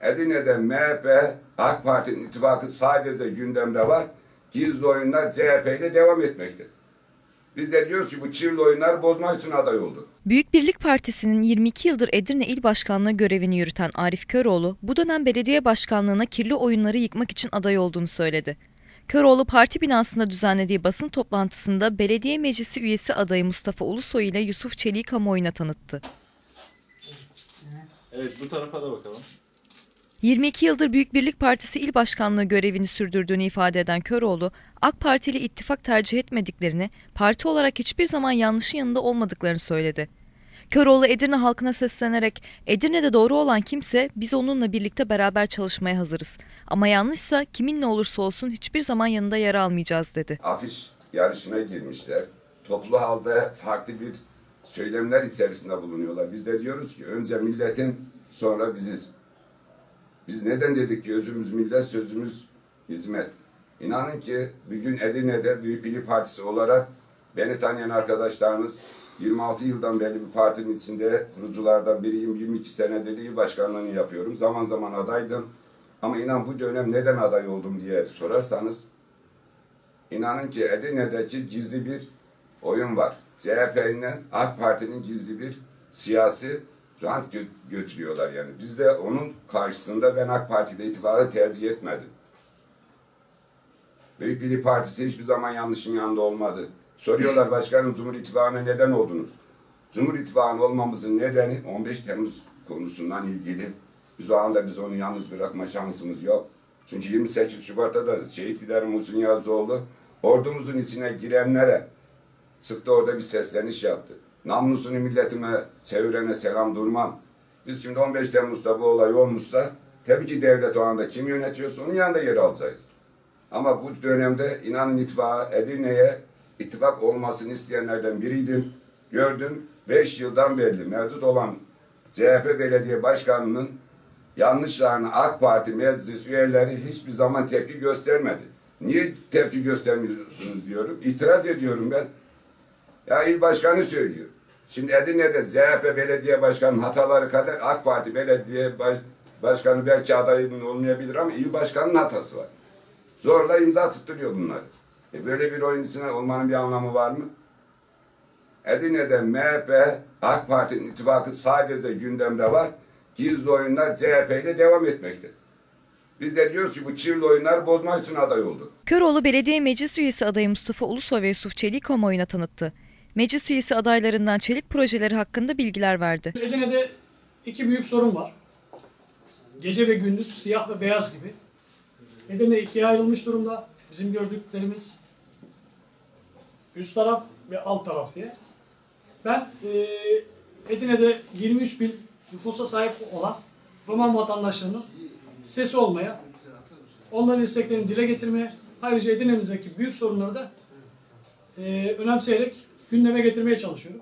Edirne'de MHP, AK Parti'nin ittifakı sadece gündemde var. Gizli oyunlar CHP ile devam etmekte. Biz de diyoruz ki bu kirli oyunları bozmak için aday oldu. Büyük Birlik Partisi'nin 22 yıldır Edirne İl Başkanlığı görevini yürüten Arif Köroğlu, bu dönem belediye başkanlığına kirli oyunları yıkmak için aday olduğunu söyledi. Köroğlu parti binasında düzenlediği basın toplantısında belediye meclisi üyesi adayı Mustafa Ulusoy ile Yusuf Çelik'i kamuoyuna tanıttı. Evet bu tarafa da bakalım. 22 yıldır Büyük Birlik Partisi il başkanlığı görevini sürdürdüğünü ifade eden Köroğlu, AK Parti ile ittifak tercih etmediklerini, parti olarak hiçbir zaman yanlışın yanında olmadıklarını söyledi. Köroğlu Edirne halkına seslenerek Edirne'de doğru olan kimse biz onunla birlikte beraber çalışmaya hazırız. Ama yanlışsa kiminle olursa olsun hiçbir zaman yanında yer almayacağız dedi. Afiş yarışına girmişler. Toplu halde farklı bir söylemler içerisinde bulunuyorlar. Biz de diyoruz ki önce milletin sonra biziz. Biz neden dedik ki özümüz millet, sözümüz hizmet. İnanın ki bugün Edirne'de Büyük Birlik Partisi olarak beni tanıyan arkadaşlarınız 26 yıldan beri bir partinin içinde kuruculardan biriyim. 22 senedir il başkanlığını yapıyorum. Zaman zaman adaydım. Ama inan bu dönem neden aday oldum diye sorarsanız İnanın ki Edirne'deki gizli bir oyun var. CHP'nin AK Parti'nin gizli bir siyasi rant gö- götürüyorlar yani. Biz de onun karşısında ben AK Parti'de ittifakı tercih etmedim. Büyük Birlik Partisi hiçbir zaman yanlışın yanında olmadı. Soruyorlar başkanım Cumhur İttifakı'na neden oldunuz? Cumhur İttifakı'nın olmamızın nedeni 15 Temmuz konusundan ilgili. Biz o anda biz onu yalnız bırakma şansımız yok. Çünkü 28 Şubat'ta da şehit lider Muhsin Yazıoğlu ordumuzun içine girenlere çıktı orada bir sesleniş yaptı. Namlusunu milletime çevirene selam durmam. Biz şimdi 15 Temmuz'da bu olay olmuşsa tabii ki devlet o anda kim yönetiyorsa onun yanında yer alacağız. Ama bu dönemde inanın ittifaka Edirne'ye ittifak olmasını isteyenlerden biriydim. Gördüm 5 yıldan beri mevcut olan CHP belediye başkanının yanlışlarını AK Parti meclis üyeleri hiçbir zaman tepki göstermedi. Niye tepki göstermiyorsunuz diyorum. İtiraz ediyorum ben. Ya il başkanı söylüyor. Şimdi Edirne'de CHP belediye başkanının hataları kadar AK Parti belediye baş, başkanı belki adayının olmayabilir ama il başkanının hatası var. Zorla imza tutturuyor bunları. E böyle bir oyun içine olmanın bir anlamı var mı? Edirne'de MHP, AK Parti'nin ittifakı sadece gündemde var. Gizli oyunlar CHP ile devam etmekte. Biz de diyoruz ki bu kirli oyunları bozmak için aday oldu. Köroğlu belediye meclis üyesi adayı Mustafa Ulusoy ve Yusuf Çelik'i kamuoyuna tanıttı. Meclis üyesi adaylarından çelik projeleri hakkında bilgiler verdi. Edirne'de iki büyük sorun var. Gece ve gündüz siyah ve beyaz gibi. Edirne ikiye ayrılmış durumda. Bizim gördüklerimiz üst taraf ve alt taraf diye. Ben eee Edirne'de 23 bin nüfusa sahip olan Roman vatandaşlarının sesi olmaya, onların isteklerini dile getirmeye, ayrıca Edirne'mizdeki büyük sorunları da eee önemseyerek gündeme getirmeye çalışıyorum.